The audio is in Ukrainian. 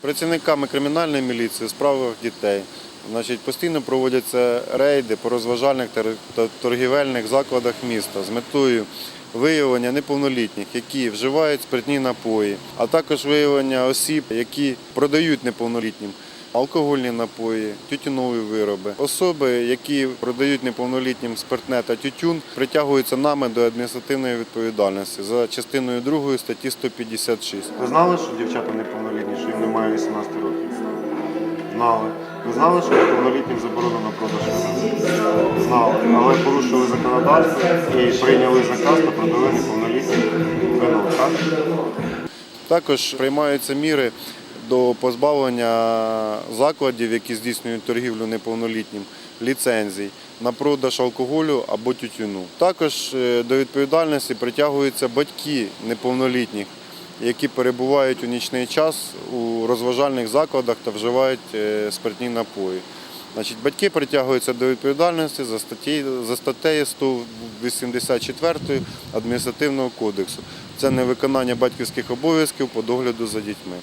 Працівниками кримінальної міліції у справах дітей. Значить, постійно проводяться рейди по розважальних та торгівельних закладах міста з метою виявлення неповнолітніх, які вживають спиртні напої, а також виявлення осіб, які продають неповнолітнім алкогольні напої, тютюнові вироби. Особи, які продають неповнолітнім спиртне та тютюн, притягуються нами до адміністративної відповідальності за частиною 2 статті 156. Ви знали, що дівчата неповнолітні, що їм немає 18 років? Знали. Ви знали, що неповнолітнім заборонено продаж? Знали. Але порушили законодавство і прийняли заказ та продали неповнолітнім вино. Також приймаються міри до позбавлення закладів, які здійснюють торгівлю неповнолітнім, ліцензій на продаж алкоголю або тютюну. Також е, до відповідальності притягуються батьки неповнолітніх, які перебувають у нічний час у розважальних закладах та вживають е, спиртні напої. Значить, батьки притягуються до відповідальності за статтею, за статтею 184 адміністративного кодексу. Це невиконання батьківських обов'язків по догляду за дітьми.